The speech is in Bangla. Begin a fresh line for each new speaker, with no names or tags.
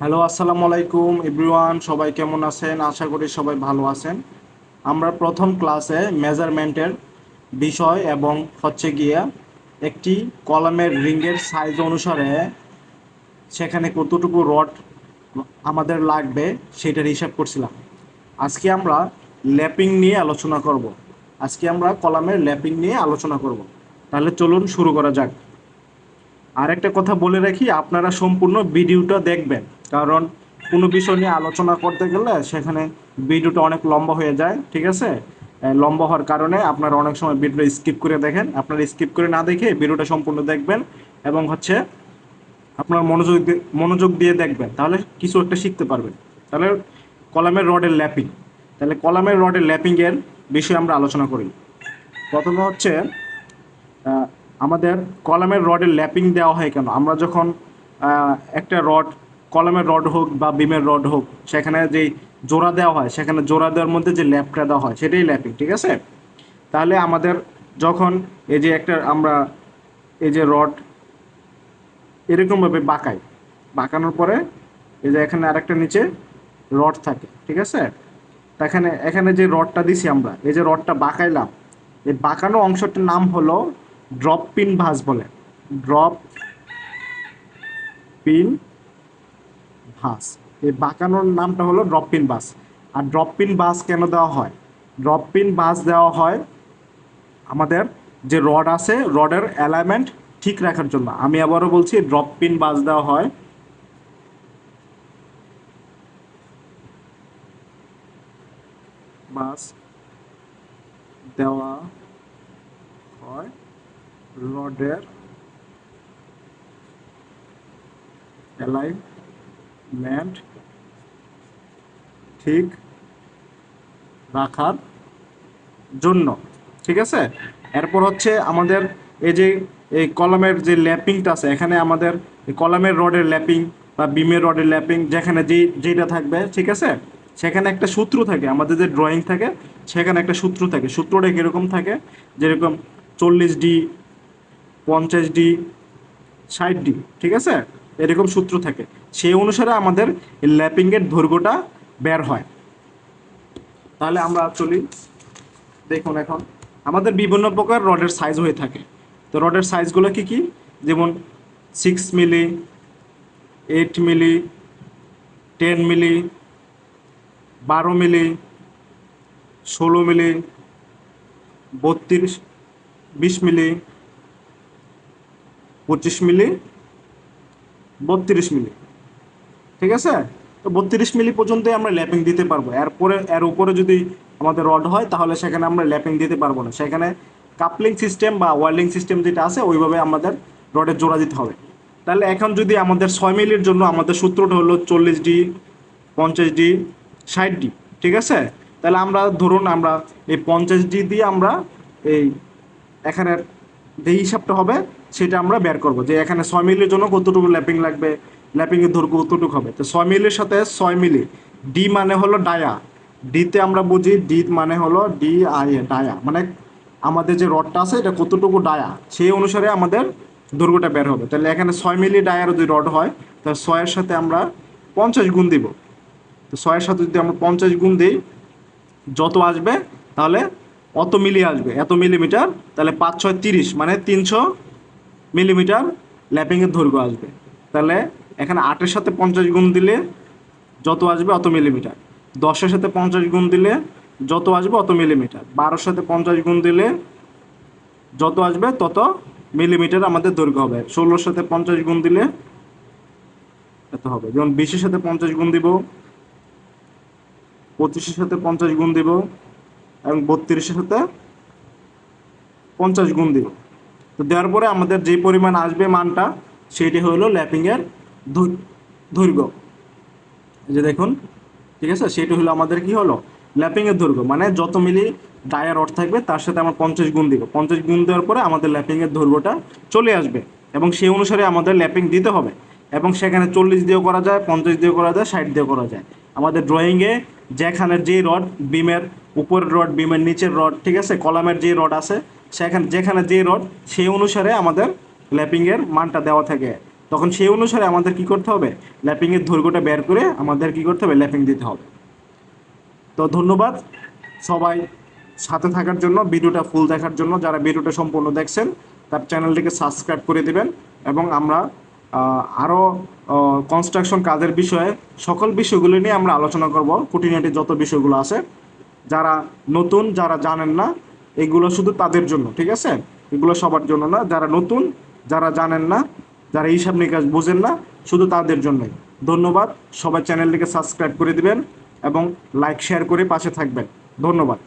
হ্যালো, আসসালামু আলাইকুম এভরিওয়ান, সবাই কেমন আছেন? আশা করি সবাই ভালো আছেন। আমরা প্রথম ক্লাসে মেজারমেন্টের বিষয় এবং হচ্ছে গিয়া একটি কলামের রিংয়ের সাইজ অনুসারে সেখানে কতটুকু রড আমাদের লাগবে সেটার হিসাব করছিলাম। আজকে আমরা ল্যাপিং নিয়ে আলোচনা করব। আজকে আমরা কলামের ল্যাপিং নিয়ে আলোচনা করব। তাহলে চলুন শুরু করা যাক। আরেকটা কথা বলে রাখি, আপনারা সম্পূর্ণ ভিডিওটা দেখবেন। কারণ কোনো বিষয় নিয়ে আলোচনা করতে গেলে সেখানে ভিডিওটা অনেক লম্বা হয়ে যায়, ঠিক আছে? লম্বা হওয়ার কারণে আপনারা অনেক সময় ভিডিওটা স্কিপ করে দেখেন। আপনারা স্কিপ করে না দেখে ভিডিওটা সম্পূর্ণ দেখবেন এবং হচ্ছে আপনার মনোযোগ মনোযোগ দিয়ে দেখবেন। তাহলে কিছু একটা শিখতে পারবেন। তাহলে কলামের রডের ল্যাপিং। তাহলে কলামের রডের ল্যাপিংয়ের বিষয়ে আমরা আলোচনা করি। প্রথমে হচ্ছে আমাদের কলামের রডের ল্যাপিং দেওয়া হয় কেন? আমরা যখন একটা রড কলামের রড হোক বা বিমের রড হোক, সেখানে যে জোড়া দেওয়া হয়, সেখানে জোড়া দেওয়ার মধ্যে যে ল্যাপটা দেওয়া হয়, সেটাই ল্যাপিং, ঠিক আছে? তাহলে আমাদের যখন এই যে একটা আমরা এই যে রড এরকমভাবে বাঁকাই, বাঁকানোর পরে এই যে এখানে আরেকটা নিচে রড থাকে, ঠিক আছে? এখানে এখানে যে রডটা দিছি আমরা, এই যে রডটা বাঁকাইলাম, এই বাঁকানো অংশটার নাম হলো ড্রপ পিন ভাঁজ বলে। ড্রপ পিন ভাঁজ এই বাঁকানোর নামটা হলো ড্রপ পিন বাস। আর ড্রপ পিন বাস কেন দেওয়া হয়? ড্রপ পিন বাস দেওয়া হয় আমাদের যে রড আছে রডের অ্যালাইনমেন্ট ঠিক রাখার জন্য। আমি আবারও বলছি ড্রপ পিন বাস দেওয়া হয় বাস দেওয়া হয় রডের অ্যালাইনমেন্ট ঠিক রাখার জন্য, ঠিক আছে? এরপর হচ্ছে আমাদের এই যে, এই কলমের যে ল্যাপিংটা আছে, এখানে আমাদের কলমের রডের ল্যাপিং বা বিমের রডের ল্যাপিং, যেখানে যে, যেটা থাকবে, ঠিক আছে? সেখানে একটা সূত্র থাকে, আমাদের যে ড্রয়িং থাকে, সেখানে একটা সূত্র থাকে। সূত্রটা কীরকম থাকে? যেরকম চল্লিশ ডি, পঞ্চাশ ডি, ষাট ডি, ঠিক আছে? এরকম সূত্র থাকে। সেই অনুসারে আমাদের ল্যাপিংয়ের দৈর্ঘ্যটা বের হয়। তাহলে আমরা চলি। দেখুন এখন, আমাদের বিভিন্ন প্রকার রডের সাইজ হয়ে থাকে। তো রডের সাইজগুলো কি কি? যেমন six milli eight milli ten milli বারো মিলি ষোলো মিলি বত্রিশ, বিশ মিলি পঁচিশ মিলি বত্রিশ মিলি। ঠিক আছে? তো বত্রিশ মিলি পর্যন্তই আমরা ল্যাপিং দিতে পারব। এরপরে, এর উপরে যদি আমাদের রড হয়, তাহলে সেখানে আমরা ল্যাপিং দিতে পারব না। সেখানে কাপলিং সিস্টেম বা ওয়েল্ডিং সিস্টেম যেটা আছে, ওইভাবে আমাদের রডের জোড়া দিতে হবে। তাহলে এখন যদি আমাদের ছয় মিলির জন্য আমাদের সূত্রটা হলো চল্লিশ ডি, পঞ্চাশ ডি, ষাট ডি, ঠিক আছে? তাহলে আমরা, ধরুন আমরা এই পঞ্চাশ ডি দিয়ে আমরা এই এখানের যে হিসাবটা হবে, সেটা আমরা বের করব। যে এখানে ছয় মিলির জন্য কতটুকু ল্যাপিং লাগবে, ল্যাপিংয়ের দৈর্ঘ্য কতটুকু হবে। তো ছয় মিলির সাথে ছয় মিলি ডি মানে হলো ডায়া। ডিতে আমরা বুঝি ডি মানে হলো ডি আই এ ডায়া। মানে আমাদের যে রডটা আছে, এটা কতটুকু ডায়া, সেই অনুসারে আমাদের দৈর্ঘ্যটা বের হবে। তাহলে এখানে ছয় মিলি ডায়ার যদি রড হয়, তাহলে ছয়ের সাথে আমরা পঞ্চাশ গুণ দিব। তো ছয়ের সাথে যদি আমরা পঞ্চাশ গুণ দিই, যত আসবে, তাহলে অত মিলি আসবে? এত মিলিমিটার? তাহলে পাঁচ ছয় তিরিশ মানে তিনশো মিলিমিটার ল্যাপিংয়ের দৈর্ঘ্য আসবে। তাহলে এখানে আটের সাথে পঞ্চাশ গুণ দিলে যত আসবে অত মিলিমিটার। দশের সাথে পঞ্চাশ গুণ দিলে যত আসবে অত মিলিমিটার। বারোর সাথে পঞ্চাশ গুণ দিলে যত আসবে তত মিলিমিটার আমাদের দৈর্ঘ্য হবে। ষোলোর সাথে পঞ্চাশ গুণ দিলে এত হবে। যেমন বিশের সাথে পঞ্চাশ গুণ দিব, পঁচিশের সাথে পঞ্চাশ গুণ দিব এবং বত্রিশের সাথে পঞ্চাশ গুণ দিব। তো দেওয়ার পরে আমাদের যে পরিমাণ আসবে মানটা সেইটি হলো ল্যাপিংয়ের দৈর্ঘ্য যে দেখুন, ঠিক আছে? সেটি হলো আমাদের কি হলো? ল্যাপিংয়ের দৈর্ঘ্য মানে যত মিলি ডায়ার রড থাকবে, তার সাথে আমরা পঞ্চাশ গুণ দিব। পঞ্চাশ গুণ দেওয়ার পরে আমাদের ল্যাপিংয়ের দৈর্ঘ্যটা চলে আসবে। এবং সেই অনুসারে আমাদের ল্যাপিং দিতে হবে। এবং সেখানে চল্লিশ দিয়েও করা যায়, পঞ্চাশ দিয়েও করা যায়, ষাট দিয়েও করা যায়। আমাদের ড্রয়িংয়ে যেখানে যে রড বিমের উপরের রড, বিমের নিচের রড, ঠিক আছে? কলামের যে রড আছে, সেখানে যেখানে যে রড, সেই অনুসারে আমাদের ল্যাপিংয়ের মানটা দেওয়া থাকে। তখন সেই অনুসারে আমাদের কি করতে হবে? ল্যাপিংয়ের দৈর্ঘ্যটা বের করে আমাদের কি করতে হবে? ল্যাপিং দিতে হবে। তো ধন্যবাদ সবাই সাথে থাকার জন্য, ভিডিওটা ফুল দেখার জন্য। যারা ভিডিওটা সম্পূর্ণ দেখছেন, তার চ্যানেলটিকে সাবস্ক্রাইব করে দেবেন এবং আমরা আরও কনস্ট্রাকশন কাজের বিষয়ে সকল বিষয়গুলো নিয়ে আমরা আলোচনা করব, খুঁটিনাটি যত বিষয়গুলো আছে। যারা নতুন, যারা জানেন না, এগুলো শুধু তাদের জন্য, ঠিক আছে? এগুলো সবার জন্য না। যারা নতুন, যারা জানেন না, যারা হিসাব নিকাশ বোঝেন না, শুধু তাদের জন্যই। ধন্যবাদ। সবাই চ্যানেলটিকে সাবস্ক্রাইব করে দিবেন এবং লাইক শেয়ার করে পাশে থাকবেন। ধন্যবাদ।